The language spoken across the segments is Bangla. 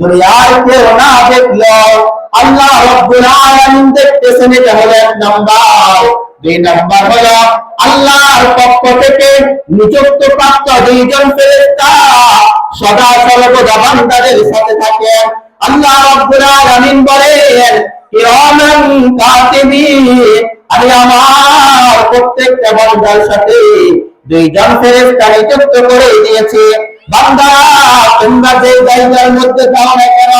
দুনিয়ার কেউ না দেখল, আল্লাহ রাব্বুল আলামিন দেখতেছেন এটা হলো এক নাম্বার। দুই নাম্বার হলো আল্লাহর পক্ষ থেকে নিযুক্ত প্রাপ্ত দুইজন ফেরেশতা সদা সর্বদা বান্দাদের সাথে থাকেন। আল্লাহ রাব্বুল আলামিন বলেন কিরামান কাতিবিন আমি আমার প্রত্যেকটা বান্দার সাথে দুইজন ফেরেশতা নিযুক্ত করে দিয়েছি বান্দারা তোমরা যে জায়গার মধ্যে যাও না কেন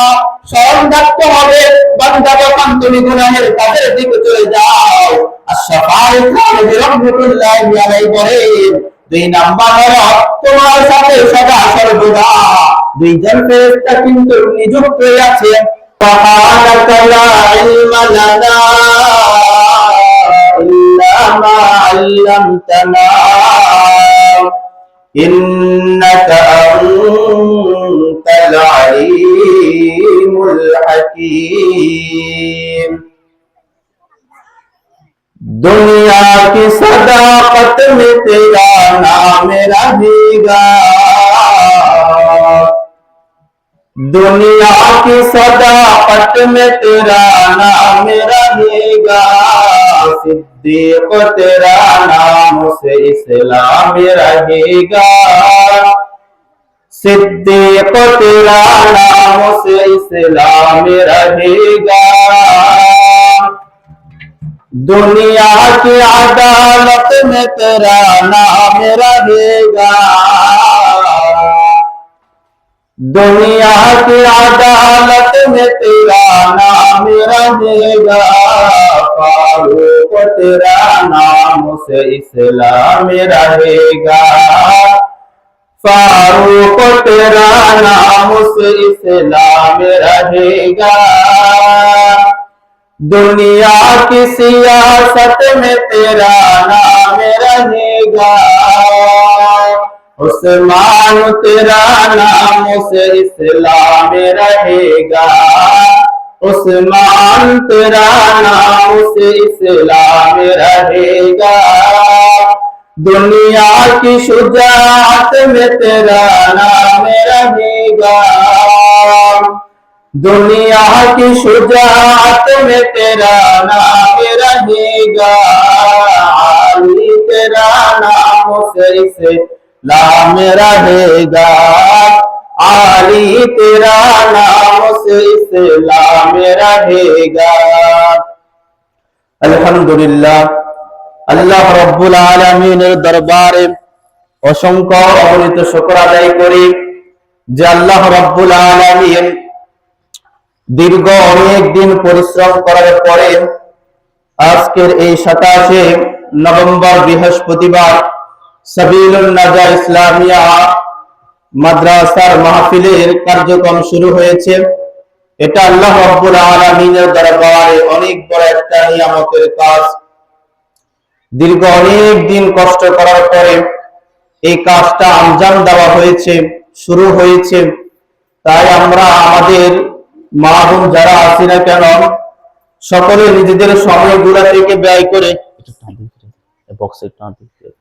স্মরণ রাখতে হবে বান্দা যখন তুমি গুনাহের কাজের দিকে চলে যাও আর সকালে খানে রহমতুল্লাহ আলাইহি বলেন দুই নাম্বার হলো তোমার সাথে সদা সর্বদা দুইজন ফেরেশতা কিন্তু নিযুক্ত হয়ে আছে سبحانك لا علم لنا إلا ما علمتنا إنك أنت العليم الحكيم दुनिया की सदाकत में तेरा नाम रहेगा दुनिया की सदाकत में तेरा नाम रहेगा। सिद्दीक तेरा नाम से इस्लाम रहेगा। सिद्दीक तेरा नाम से इस्लाम रहेगा। दुनिया की अदालत में तेरा नाम रहेगा। दुनिया की अदालत में तेरा नाम रहेगा। फारूक, तेरा नाम से इस्लाम रहेगा। फारूक, तेरा नाम से इस्लाम रहेगा। दुनिया की सियासत में तेरा नाम रहेगा। उस्मान तेरा नाम से इस्लाम रहेगा। उस्मान तेरा नाम से इस्लाम रहेगा। दुनिया की शुजात में तेरा नाम रहेगा। दुनिया की शुजात में तेरा नाम रहेगा। तेरा नाम से इस्लाम रहेगा अली तेरा नाम से इस्लाम रहेगा আলহামদুলিল্লাহ আল্লাহ রব্বুল আলমিনের দরবারে অসংখ্য অগণিত শুকর আদায় করি যে আল্লাহ রব্বুল আলমিন দীর্ঘ অনেক দিন পরিশ্রম করার পরে আজকের এই সাতাশে নভেম্বর বৃহস্পতিবার সাবিলুল নাজা ইসলামিয়া মাদ্রাসার মাহফিলের কার্যক্রম শুরু হয়েছে। এটা আল্লাহ রব্বুল আলমিনের দরবারে অনেক বড় একটা নিয়ামতের কাজ। দীর্ঘ অনেক দিন কষ্ট করার পরে এই কাজটা আঞ্জাম দেওয়া হয়েছে, শুরু হয়েছে। তাই আমরা আমাদের মা বোন যারা আছি না কেন, সকলে নিজেদের সময়গুলা থেকে ব্যয় করে বক্সে একটু আন দিকে ফিরে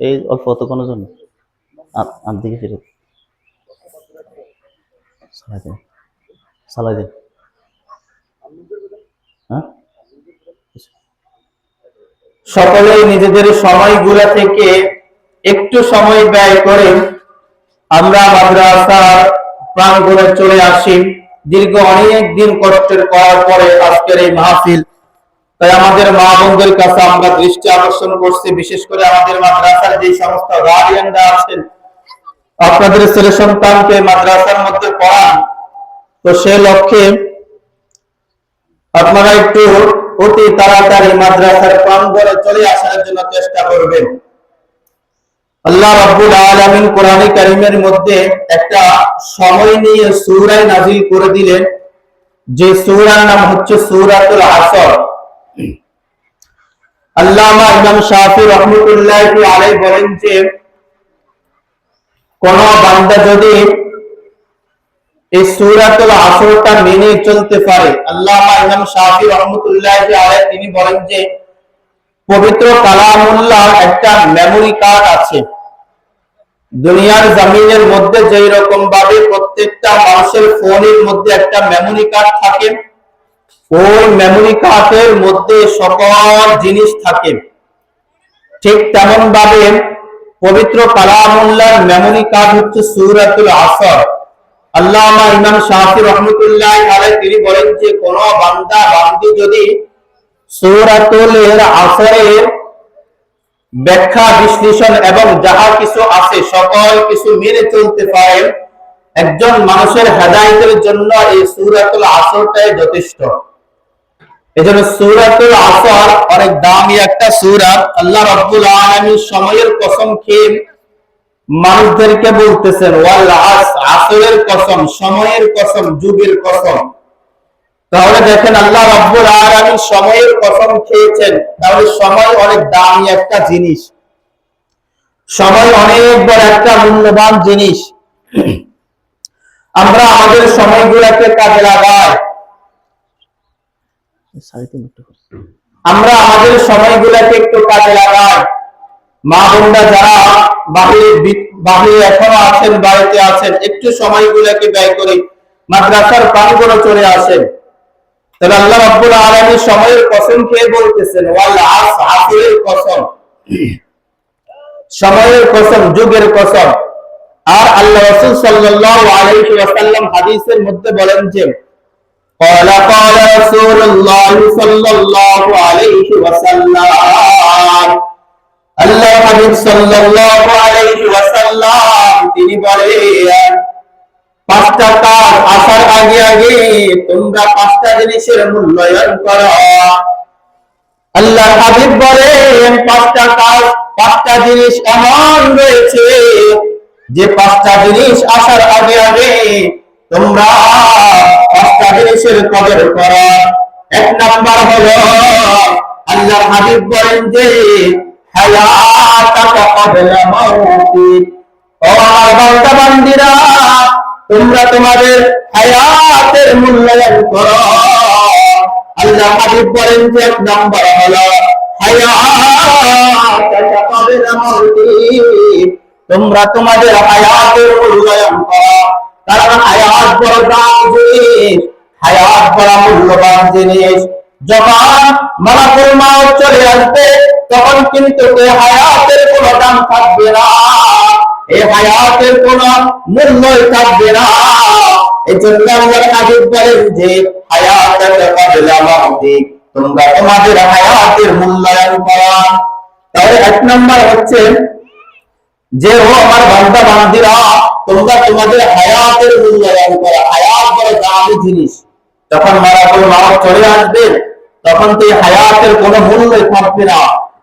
এই অল্প অতক্ষণের জন্য। আন দিকে ফিরে। সালাই দিন সালাই দিন হ্যাঁ? সকলেই নিজেদের সময়গুলা থেকে একটু সময় ব্যয় করে আমরা মাদ্রাসার প্রাঙ্গণে চলে আসি। দীর্ঘ অনেক দিন কষ্টের করার পরে আজকের এই মাহফিল তাই আমাদের মা বোনদের কাছে আমরা দৃষ্টি আকর্ষণ করছি, বিশেষ করে আমাদের মাদ্রাসার যে সমস্ত গার্ডিয়ানরা আছেন, আপনাদের ছেলে সন্তানকে মাদ্রাসার মধ্যে পড়ান, তো সে লক্ষ্যে আপনারা একটু অতি তাড়াতাড়ি মাদ্রাসার প্রাঙ্গণে চলে আসার জন্য চেষ্টা করবেন। আল্লাহ রাব্বুল আলামিন কোরআনে কারীমের মধ্যে একটা সময় নিয়ে সূরা নাজিল করে দিলেন, যে সূরার নাম হচ্ছে সূরাতুল আসর। আল্লামা ইমাম শাফি রহমতুল্লাহি আলাইহি বলেন যে, কোন বান্দা যদি এই সূরাতুল আসরটা মেনে চলতে পারে, আল্লামা ইমাম শাফি রহমতুল্লাহি আলাইহি তিনি বলেন যে, পবিত্র কালামুল্লাহ একটা মেমোরি কার্ড আছে। দুনিয়ার জমিনের মধ্যে যেই রকম ভাবে প্রত্যেকটা মানুষের ফোনের মধ্যে একটা মেমোরি কার্ড থাকে ওই মেমোরি কার্ডের মধ্যে সকল জিনিস থাকে। ঠিক তেমন ভাবে পবিত্র কালামুল্লাহর মেমোরি কার্ড হচ্ছে সূরাতুল আসর। আল্লামা ইমাম শাফি রহমতুল্লাহ আলাইহি তিনি বলেন যে, কোন বান্দা, বান্দি যদি সূরাতুল আসরের ব্যাখ্যা, বিশ্লেষণ এবং যাহা কিছু আছে, সকল কিছু মেনে চলতে পারে, একজন মানুষের হেদায়েতের জন্য এই সূরাতুল আসরটাই যথেষ্ট। এজন্য সূরাতুল আসর অনেক দামি একটা সূরা। আল্লাহ রাব্বুল আলামিন সময়ের কসম খেয়ে মানুষদেরকে বলতেছেন, ওয়াল আস, আসরের কসম, সময়ের কসম, যুগের কসম। তাহলে দেখেন আল্লাহ রাব্বুল আলামিন সময়ের কসম খেয়েছেন। তাহলে সময় অনেক দামি একটা জিনিস। সময় অনেক বড় একটা মূল্যবান জিনিস। আমরা আমাদের সময়গুলোকে কাজে লাগাই সাড়ে তিন মিনিট করে। আমরা আমাদের একটু কাজে লাগাই। মা বোনরা যারা বাহিরে বাহিরে এখনও আছেন, বাড়িতে আছেন, একটু ব্যয় মাদ্রাসার চলে আসেন তাহলে আল্লাহ সময়ের কসম খেয়ে বলতেছেন কসম। সময়ের কসম, যুগের কসম। আর আল্লাহ রাসূল সাল্লাল্লাহু হাদিসের মধ্যে বলেন যে قال قال رسول الله صلى الله عليه وسلم আল্লাহ হাবিব সাল্লাল্লাহু আলাইহি ওয়াসাল্লাম তিনি বলেন পাঁচটা কাজ আসার আগে আগে তোমরা পাঁচটা জিনিসের মূল্যায়ন করো আল্লাহ হাবিব বলেন পাঁচটা কাজ পাঁচটা জিনিস এমন রয়েছে যে পাঁচটা জিনিস আসার আগে আগে তোমরা পাঁচটা জিনিসের কদর করো। এক নাম্বার হলো আল্লাহ হাবিব বলেন যে তোমরা তোমাদের হায়াতের মূল্যায়ন করো। আল্লাহ হাবিব বলেন যে, এক নাম্বার হলো তোমরা তোমাদের হায়াতের মূল্যায়ন করো। কারণ হায়াত বড় দাম। হায়াত বড় মূল্যবান জিনিস। যখন মালাকুল মাউত চলে আসবে, তখন কিন্তু এই হায়াতের কোনো দাম থাকবে না। এই হায়াতের কোনো মূল্যই থাকবে না। এই জন্য আমরা হাদিস বলেন যে, হায়াতের কাবিলা মাউতি তোমরা তোমাদের হায়াতের মূল্যায়ন করা। তাহলে এক নম্বর হচ্ছে যে, ও আমার বান্দা বান্দিরা তোমরা তোমাদের হায়াতের মূল্যায়ন করো। হায়াত বড় দামি জিনিস। যখন মারাকুল মাউত চলে আসবে, তখন তো হায়াতের কোনো মূল্য থাকবে না।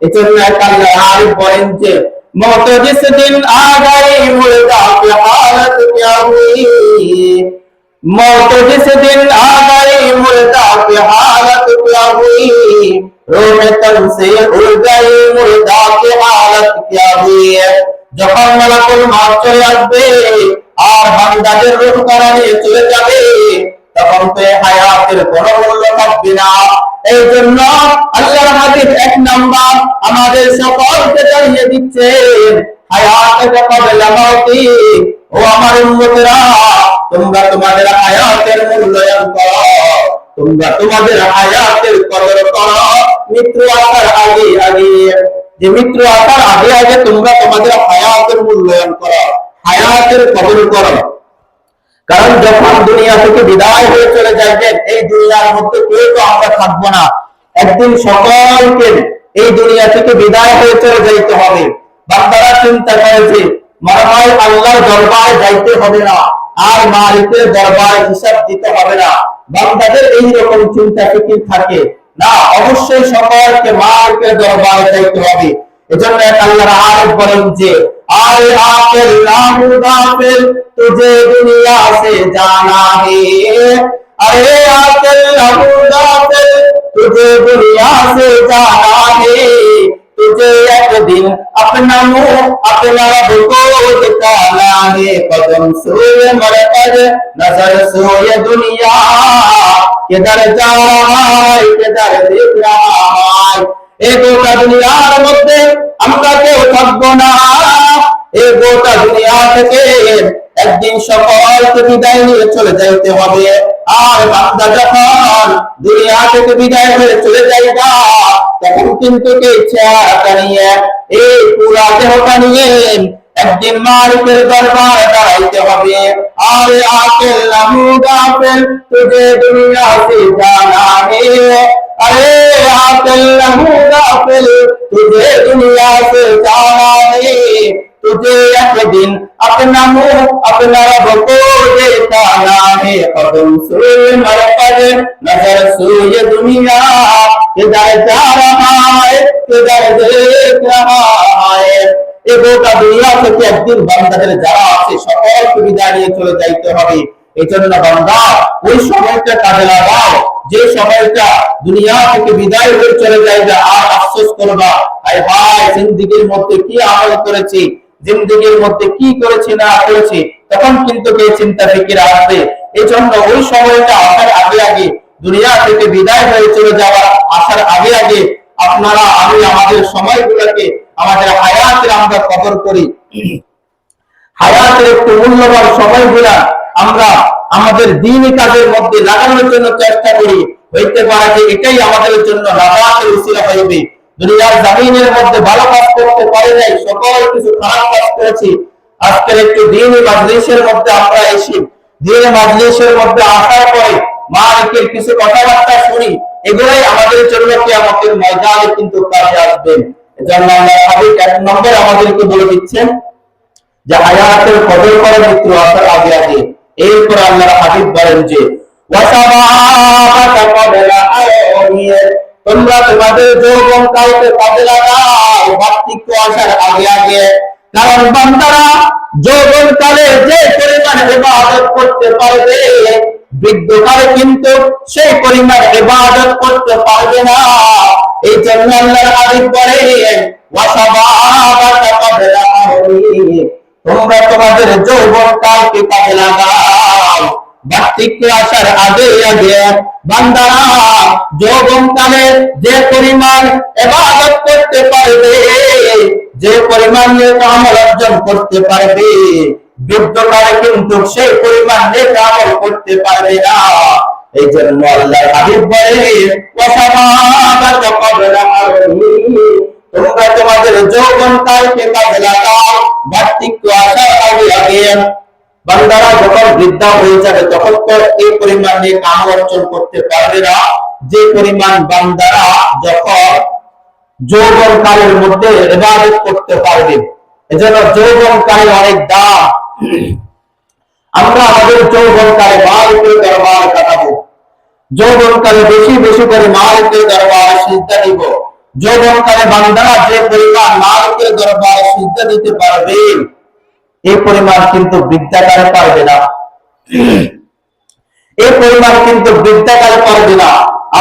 এজন্য আল্লাহ আরিফ বলেন যে মত জিস দিন আ গয়ে মুর্দা কি হালত কিয়া হুই মত জিস দিন আ গয়ে মুর্দা কি হালত কিয়া হুই রোমে তন সে উড় গয়ে মুর্দা হালত কিয়া হুই যখন মালাকুল মাউত চলে আসবে, আর বান্দাদের রূহ করানে চলে যাবে তখন তো হায়াতের কোনো মূল্য থাকবে না। এই জন্য আল্লাহর হাবিব এক নাম্বার আমাদের সকলকে জানিয়ে দিচ্ছেন ও আমার তোমরা তোমাদের হায়াতের মূল্যায়ন করো, তোমরা তোমাদের হায়াতের কদর করো। আসার আগে আগে, যে মৃত্যু আসার আগে আগে তোমরা তোমাদের হায়াতের মূল্যায়ন করো, হায়াতের কদর করো। কারণ যখন দুনিয়া থেকে বিদায় হয়ে চলে যাবেন এই দুনিয়ার মধ্যে কেউ তো আমরা থাকব না। একদিন সকলকে এই দুনিয়া থেকে বিদায় হয়ে চলে যাইতে হবে। বান্দারা চিন্তা করেছে হয় আল্লাহর দরবারে যাইতে হবে না, আর মালিকের দরবারে হিসাব দিতে হবে না। বান্দাদের এই রকম চিন্তা ফিকির থাকে। না, অবশ্যই সকলকে মালিকের দরবারে যাইতে হবে। এজন্য এক আল্লাহর আরেক বলেন যে আরে আকেল নামু গাফিল तुझे दुनिया से जाना है अरे आकल नामू गाफिल तुझे दुनिया से जाना है तुझे एक दिन अपना मुंह अपना रब को दिखाना है कदम सोए मरकज नजर सोए दुनिया किधर जा रहा है किधर देख रहा है এই গোটা দুনিয়ার মধ্যে আমরা কেউ থাকবো না এই গোটা দুনিয়া দুনিয়া থেকে একদিন সকলকে বিদায় নিয়ে চলে যাইতে হবে আর বান্দা যখন দুনিয়া থেকে বিদায় হয়ে চলে যাইবা তখন কিন্তু কে চেহারাটা নিয়ে এই পুরা দেহটা নিয়ে একদিন মালিকের দরবারে দাঁড়াইতে হবে আর আকেল নামু গাফেল তুঝে দুনিয়া সে জানা হে अरे आकल नहू गाफिल तुझे दुनिया से जाना है तुझे एक दिन अपना मुंह अपना रब को दिखाना है कदम सुए मरकज नजर सुए दुनिया किधर जा रहा है किधर देख रहा है এই গোটা দুনিয়া থেকে একদিন বান্দাদের যারা আছে সকলকে বিদায় নিয়ে চলে যাইতে হবে এই জন্য বান্দা ওই সময়টা কাজে লাগাও যে সময়টা দুনিয়া থেকে বিদায় হয়ে চলে যাইবে আর আফসোস করবা আয় হায় জিন্দিগির মধ্যে কি আমল করেছি জিন্দিগির মধ্যে কি করেছি না করেছি, তখন কিন্তু এই চিন্তা ফিকির আসবে? এই জন্য ওই সময়টা আসার আগে আগে, দুনিয়া থেকে বিদায় হয়ে চলে যাওয়া আসার আগে আগে আপনারা, আমি আমাদের সময়গুলোকে, আমাদের হায়াতের আমরা কদর করি। হায়াতের একটু মূল্যবান সময়গুলা আমরা আমাদের দিন কাজের মধ্যে লাগানোর জন্য চেষ্টা করি। হইতে পারে যে এটাই আমাদের জন্য নাজাতের উসিলা হইবে। দুনিয়ার জামিনের মধ্যে ভালো কাজ করতে পারি নাই, সকল কিছু খারাপ কাজ করেছি। আজকের একটু দিনই মাজলিসের মধ্যে আমরা এসি, দিনে মাজলিসের মধ্যে আসার পরে মালিকের কিছু কথাবার্তা শুনি, এগুলাই আমাদের জন্য কি আমাদের ময়দানে কিন্তু কাজে আসবে। এজন্য আল্লাহ হাবিব এক নম্বর আমাদেরকে বলে দিচ্ছেন যে হায়াতের কদর করে মৃত্যু আসার আগে আগে। এরপর আল্লাহ হাবিব বলেন যে আয়ামিয়ে তোমরা তোমাদের যৌবন কালকে কাজে লাগাও বার্ধক্য আসার আগে কিন্তু সেই পরিমাণ ইবাদত করতে পারবে না। এই জন্য তোমরা তোমাদের যৌবন কালকে কাজে লাগাও বার্ধক্য আসার আগে আগে বান্দারা যৌবন কালে যে পরিমাণ এবাদত করতে পারবে, যে পরিমাণ আমল অর্জন করতে পারবে বৃদ্ধকালে কিন্তু সেই পরিমাণ আমল করতে পারবে না। এই জন্য আল্লাহ হাবিব বলে তোমরা তোমাদের কাজে লাগাও আগে আগে বান্দারা যখন বৃদ্ধা হয়ে যাবে, তখন তো এই পরিমাণ নিয়ে কাম অর্জন করতে পারবে না। যে পরিমাণ বান্দারা যখন যৌবন কালের মধ্যে ইবাদত করতে পারবে, এজন্য যৌবন কালে অনেক দাম। আমরা আমাদের যৌবন কালে মালিকের দরবার কাটাবো। যৌবন কালে বেশি বেশি করে মালিকের দরবারে সিজদা দিব। যৌবন কালে বান্দারা যে পরিমাণ মালিকের দরবারে সিজদা দিতে পারবে এই পরিমাণ কিন্তু বৃদ্ধাকালে পারবে না। এই পরিমাণ কিন্তু বৃদ্ধাকালে পারবে না।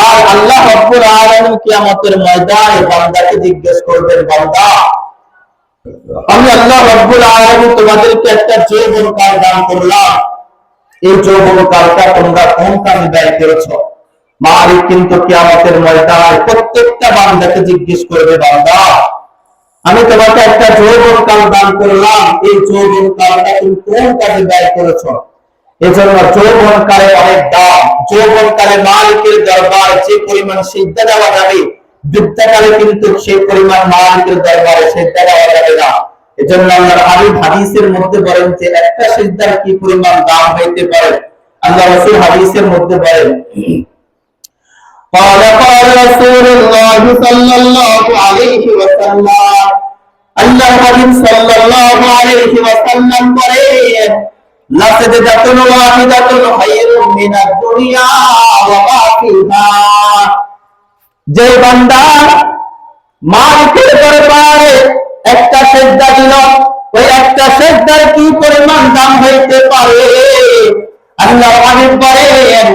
আর আল্লাহ রব্বুল আলামিন কিয়ামতের ময়দানে বান্দাকে জিজ্ঞেস করবেন, বান্দা, আমি আল্লাহ রব্বুল আলামিন তোমাদেরকে একটা যৌবন কাল দান করলাম। এই যৌবন কালটা তোমরা কোন কাজে ব্যয় করেছ? মালিক কিন্তু কিয়ামতের ময়দানে প্রত্যেকটা বান্দাকে জিজ্ঞেস করবে, বান্দা আমি তোমাকে একটা যৌবন কাল দান করলাম এই যৌবন কালটা তুমি কোন কাজে ব্যয় করেছ এজন্য যৌবন কালে অনেক দাম যৌবন কালে মালিকের দরবার যে পরিমাণ সিদ্ধা দেওয়া যাবে বৃদ্ধাকালে কিন্তু সেই পরিমাণ মালিকের দরবারে সিদ্ধা দেওয়া যাবে না এজন্য আল্লাহ হাবিব হাদিসের মধ্যে বলেন যে একটা সিদ্ধার কি পরিমাণ দাম হইতে পারে আল্লাহ রসুল হাদিসের মধ্যে বলেন قال قال رسول الله صلى الله عليه وسلم আল্লাহ হাবিব সাল্লাল্লাহু আলাইহি ওয়াসাল্লাম মিনাদ দুনিয়া ওয়া যে বান্দা মালিকের দরবারে একটা সেজদা দিল, ওই একটা সেজদার কি পরিমাণ দাম হইতে পারে? আল্লাহ হাবিব বলেন,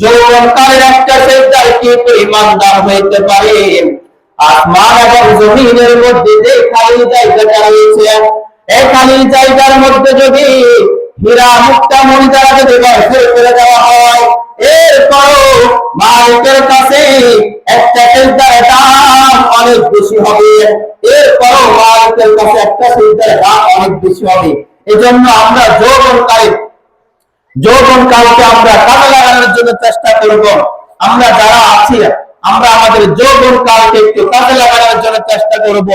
যৌবনকালের একটা সেজদার কি পরিমাণ দাম হইতে পারে? আসমান এবং জমিনের মধ্যে যে খালি জায়গাটা রয়েছে এই খালি জায়গার মধ্যে যদি হীরা মুক্তা মণি যদি ব্যবহার করে দেওয়া হয়, এরপরও মালিকের কাছে একটা সেজদার দাম অনেক বেশি হবে। এরপরও মালিকের কাছে একটা সেজদার দাম অনেক বেশি হবে। আমরা আমরা কাজে লাগানোর জন্য চেষ্টা করব। আমরা যারা আছি আমরা আমাদের যৌবন কালকে একটু কাজে লাগানোর জন্য চেষ্টা করব।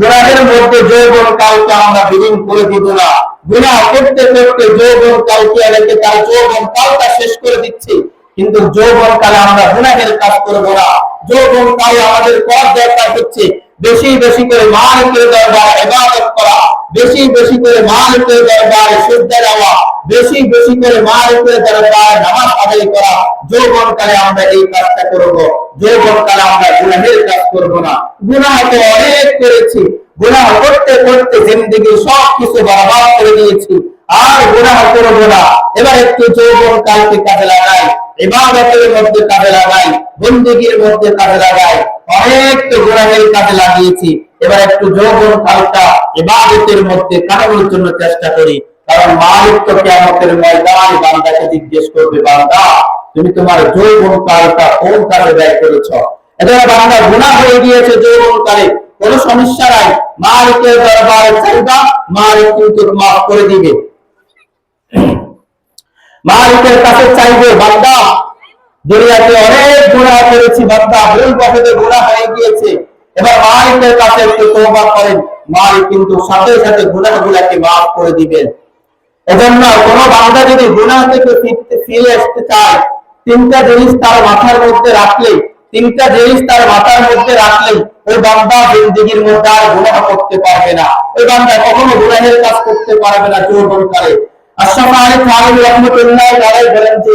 গুণাহের মধ্যে যৌবন কালকে আমরা বিলীন করে দিব না। গুণা করতে করতে যৌবন কালকে রেখে তার যৌবন কালটা শেষ করে দিচ্ছি। কিন্তু যৌবন কালে আমরা গুণাহের কাজ করব না। যৌবন কাল আমাদের করার দরকার হচ্ছে। বেশি বেশি করে মালিকের দরবারে ইবাদত করা, বেশি বেশি করে মালিকের দরবারে সিজদা দেওয়া বেশি বেশি করে মালিকের দরবারে নামাজ আদায় করা যৌবন কালে আমরা এই কাজটা করব। যৌবন কালে আমরা গুনাহের কাজ করব না। গুনাহ তো অনেক করেছি। গুনাহ করতে করতে জিন্দেগি সব কিছু বরবাদ করে দিয়েছি। আর গুনাহ করব না। এবার একটু যৌবন কালকে কাজে লাগাই, ইবাদতের মধ্যে কাজে লাগাই, বন্দিগির মধ্যে কাজে লাগাই। অনেক তো গুনাহের কাজে লাগিয়েছি। এবার একটু যৌবন কালটা ইবাদতের মধ্যে কাটানোর জন্য চেষ্টা করি। কারণ মালিক তো কেমতের ময়দানে বান্দাকে জিজ্ঞেস করবে, বান্দা, তুমি তোমার যৌবন কালটা কোন কাজে ব্যয় করেছ? এবার বান্দা গুনাহ হয়ে গিয়েছে যৌবন কালে। কোনো সমস্যা নাই। মালিকের দরবারে চাইবা, মালিক কিন্তু মাফ করে দিবে। মালিকের কাছে চাইবে, বান্দা দুনিয়াতে অনেক গুণা করেছি, বান্দা, ভুল পথে গুণা হয়ে গিয়েছে। এবার মালিকের কাছে একটু তওবা করেন। মালিক কিন্তু সাথে সাথে গুনাহগুলোকে মাফ করে দিবেন। এজন্য কোন বান্দা যদি গুনাহ থেকে ফিরে আসতে চায়, তিনটা জিনিস তার মাথার মধ্যে রাখলে, তিনটা জিনিস তার মাথার মধ্যে রাখলে, ওই বান্দা জিন্দিগির মধ্যে আর গুনাহ করতে পারবে না। ওই বান্দা কখনো গুনাহের কাজ করতে পারবে না, যৌবনকালে। আশরাফ আলী থানভী রহমতুল্লাহ বলেন যে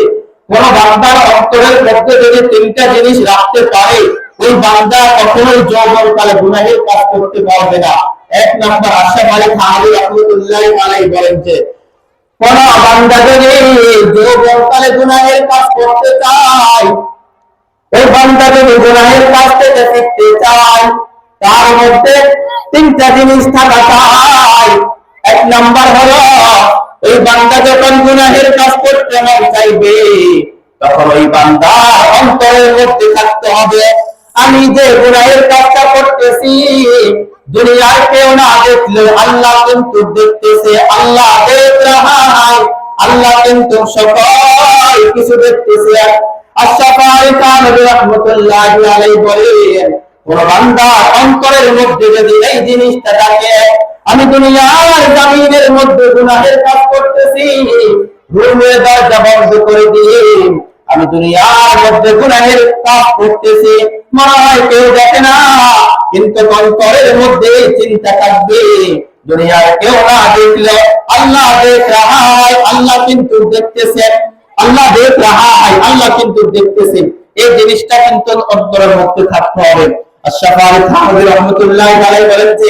কোন বান্দার অন্তরের মধ্যে যদি তিনটা জিনিস রাখতে পারে, ওই বান্দা কখনোই যৌবনকালে গুনাহের কাজ করতে পারবে না। এক নম্বর আশরাফ আলী থানভী রহমতুল্লাহ আলাইহি বলেন যে, কোন বান্দা যদি যৌবনকালে গুনাহের কাজ করতে চায়, ওই বান্দা যদি গুনাহের কাজ থেকে ফিরতে চায়, তার মধ্যে তিনটা জিনিস থাকা চাই। এক নাম্বার হলো ওই বান্দা যখন গুনাহের কাজ করতে মন চাইবে, তখন ওই বান্দা অন্তরের মধ্যে থাকতে হবে। আমি যে গুনাহের কাজটা করতেছি দুনিয়ার কেউ না দেখলে আল্লাহ কিন্তু দেখতেছে, আল্লাহ দেখ আল্লাহ কিন্তু সকল কিছু দেখতেছে। বলেন, কোন বান্দা অন্তরের মধ্যে যদি এই জিনিসটা থাকে আমি দুনিয়ার জমিনের মধ্যে গুনাহের কাজ করতেছি। রুমের দরজা বন্ধ করে দিয়ে আমি দুনিয়ার মধ্যে গুনাহের কাজ করতেছি। মনে হয় কেউ দেখে না, কিন্তু অন্তরের মধ্যে চিন্তা থাকবে। দুনিয়ার কেউ না দেখলে আল্লাহ দেখ রাহাই, আল্লাহ কিন্তু দেখতেছে। আল্লাহ দেখ রাহাই, আল্লাহ কিন্তু দেখতেছে। এই জিনিসটা কিন্তু অন্তরের মধ্যে থাকতে হবে। আশরাফ আলী থানভী রহমতুল্লাহ বলেন যে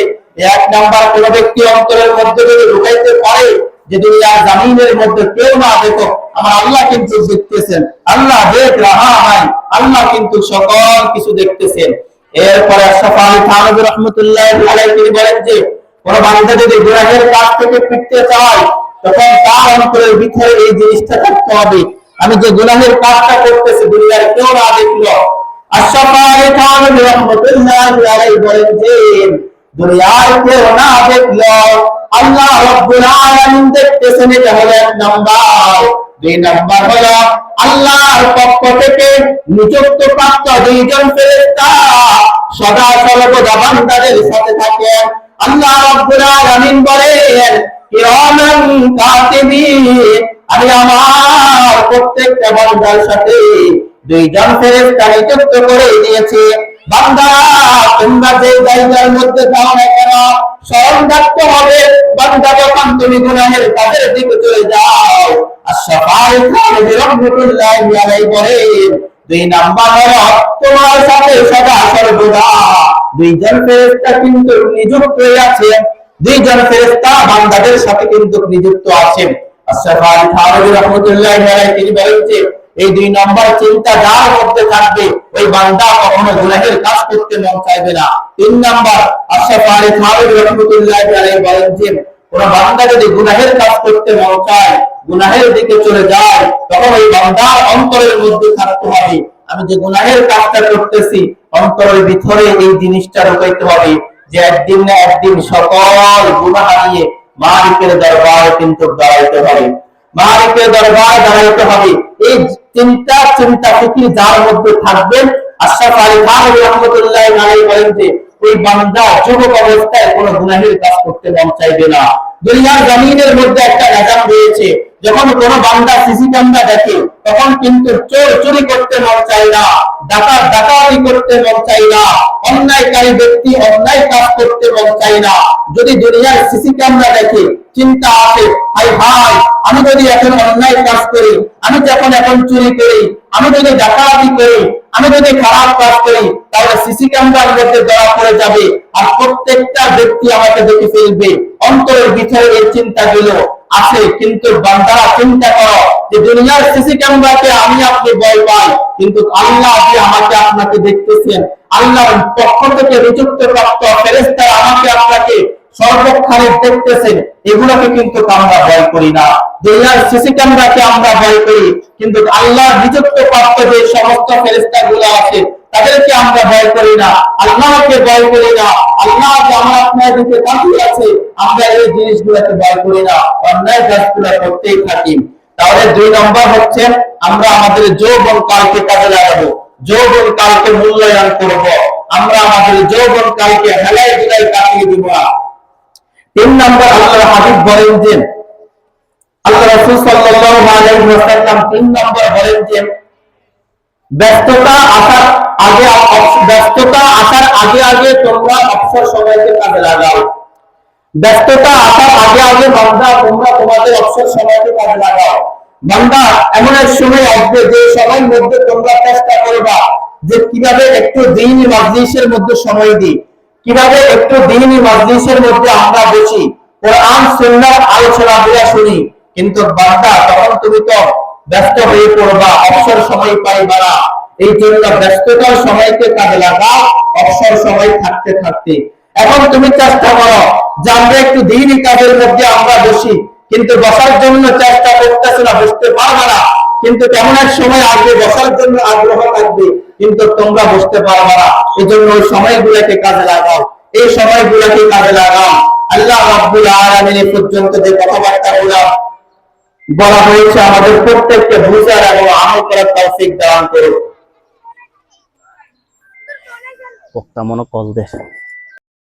এক নাম্বার কোন ব্যক্তি অন্তরের মধ্যে যদি ঢুকাইতে পারে যে দুনিয়ার জামিনের মধ্যে কেউ না দেখো, আমার আল্লাহ কিন্তু দেখতেছেন। আল্লাহ দেখ রাহা নাই, আল্লাহ কিন্তু সকল কিছু দেখতেছেন। এরপরে আলী থানভী রহমতুল্লাহ তিনি বলেন যে, কোন বান্দা যদি গুনাহের কাজ থেকে ফিরতে চায়, তখন তার অন্তরের ভিতরে এই জিনিসটা থাকতে হবে। আমি যে গুনাহের কাজটা করতেছি, দুনিয়ার কেউ না দেখল। আশরাফ আলী থানভী রহমতুল্লাহ বলেন যে দুনিয়ার না দেখল আল্লাহ আলামিন দেখতেছেন এটা হলো এক নাম্বার। দুই নাম্বার হলো আল্লাহর পক্ষ থেকে নিযুক্ত প্রাপ্ত দুইজন ফেরেশতা সদা সর্বদা বান্দাদের সাথে থাকেন। আল্লাহ রব্বুল আলামিন বলেন কিরামান কাতিবিন আমি আমার প্রত্যেকটা বান্দার সাথে দুইজন ফেরেশতা নিযুক্ত করে দিয়েছি। তুমি চলে যাও আর দুই নাম্বার তোমার সাথে দুইজন কিন্তু নিযুক্ত আছে। দুইজন ফেরেশতা বান্দাদের সাথে কিন্তু নিযুক্ত আছেন। আশরাফ রহমতুল্লাহ তিনি বলেন এই দুই নম্বর চিন্তা যার মধ্যে থাকবে, ওই বান্দা কখনো গুনাহের কাজ করতে মন চাইবে না। তিন নম্বর, আশরাফ আলী থানভী রহমতুল্লাহ আলাই বলেন যে, কোন বান্দা যদি গুনাহের কাজ করতে মন চায়, গুনাহের দিকে চলে যায়, তখন ওই বান্দার অন্তরের মধ্যে থাকতে হবে। আমি যে গুনাহের কাজটা করতেছি, অন্তরের ভিতরে এই জিনিসটা ঢুকাইতে হবে যে একদিন না একদিন সকল গুনাহ নিয়ে মালিকের দরবারে কিন্তু দাঁড়াইতে হবে। মালিকের দরবারে দাঁড়াইতে হবে। এই চিন্তা চিন্তা ফিকির যার মধ্যে থাকবেন আশরাফ আলী খান রহমতুল্লাহ আলাইহি বলেন যে, ওই বান্দা যুবক অবস্থায় কোনো গুনাহের কাজ করতে মন চাইবে না। দুনিয়ার জমিনের মধ্যে একটা নিজাম রয়েছে। যখন কোনো বান্দা সিসি ক্যামেরা দেখে, তখন কিন্তু চোর চুরি করতে মন চায় না, ডাকাত ডাকাতি করতে মন চায় না, অন্যায়কারী ব্যক্তি অন্যায় কাজ করতে মন চায় না। যদি দুনিয়ার সিসি ক্যামেরা দেখে চিন্তা আসে, হাই হাই, আমি যদি এখন অন্যায় কাজ করি, আমি যখন এখন চুরি করি, আমি যদি ডাকাতি করি, আমি যদি খারাপ কাজ করি, তাহলে সিসি ক্যামেরার মধ্যে ধরা পড়ে যাবে। আর প্রত্যেকটা ব্যক্তি আমাকে দেখে ফেলবে। অন্তরের ভিতরে এই চিন্তাগুলো আছে, কিন্তু বান্দারা চিন্তা করো যে দুনিয়ার সিসি ক্যামেরাকে আমি আপনি ভয় পাই, কিন্তু আল্লাহ যে আমাকে আপনাকে দেখতেছেন, আল্লাহর পক্ষ থেকে নিযুক্ত প্রাপ্ত ফেরেস্তারা আমাকে আপনাকে সর্বক্ষণে দেখতেছেন, এগুলোকে কিন্তু আমরা ভয় করি না। দুনিয়ার সিসি ক্যামেরাকে আমরা ভয় করি, কিন্তু আল্লাহ নিযুক্ত প্রাপ্ত যে সমস্ত ফেরেস্তা গুলো আছে তাদেরকে আমরা ভয় করি না। আল্লাহকে ভয় করি না। আল্লাহ আমার আপনার দিকে তাকিয়ে আছে, আমরা এই জিনিসগুলোকে ভয় করি না। অন্যায় কাজগুলো করতেই থাকি। তাহলে দুই নম্বর হচ্ছে, আমরা আমাদের যৌবন কালকে কাজে লাগাবো। যৌবন কালকে মূল্যায়ন করব। আমরা আমাদের যৌবন কালকে হেলাই দিলাই কাটিয়ে দিব না। তিন নম্বর আল্লাহ হাবিব বলেন যে, আল্লাহ রাসূল সাল্লাল্লাহু আলাইহি ওয়াসাল্লাম তিন নম্বর বলেন যে ব্যস্ততা আসার আগে ব্যস্ততা আসার আগে আগে তোমরা অবসর সময়কে কাজে লাগাও। ব্যস্ততা আসার আগে আগে বান্দা, তোমরা তোমাদের কাজে লাগাও। বান্দা, এমন এক সময় আসবে যে সময়ের মধ্যে তোমরা চেষ্টা করবা যে কীভাবে একটু দিনই মাজলিসের মধ্যে সময় দিই। কীভাবে একটু দিনই মাজলিসের মধ্যে আমরা বসি। কোরআন সুন্নাহর আলোচনা গুলা শুনি। কিন্তু বান্দা, তখন তুমি তো ব্যস্ত হয়ে পড়বা, অবসর সময় পাইবা না। এই জন্য ব্যস্ততার সময়কে কাজে লাগাও, অবসর সময় থাকতে থাকতে। এখন তুমি চেষ্টা করো আমরা একটু দিনই কাজের মধ্যে আমরা বসি, কিন্তু বসার জন্য চেষ্টা করতেছে না, বসতে পারবে না। কিন্তু কেমন এক সময় আসবে, বসার জন্য আগ্রহ থাকবে, কিন্তু তোমরা বসতে পারবে না। এই জন্য ওই সময়গুলোকে কাজে লাগাও। এই সময়গুলোকে কাজে লাগাও। আল্লাহ রাব্বুল আলামিন এই পর্যন্ত যে কথাবার্তা বলা বলা হয়েছে আমাদের প্রত্যেককে বুঝার এবং আমল করার তৌফিক দান করুন। বক্তা মনে কল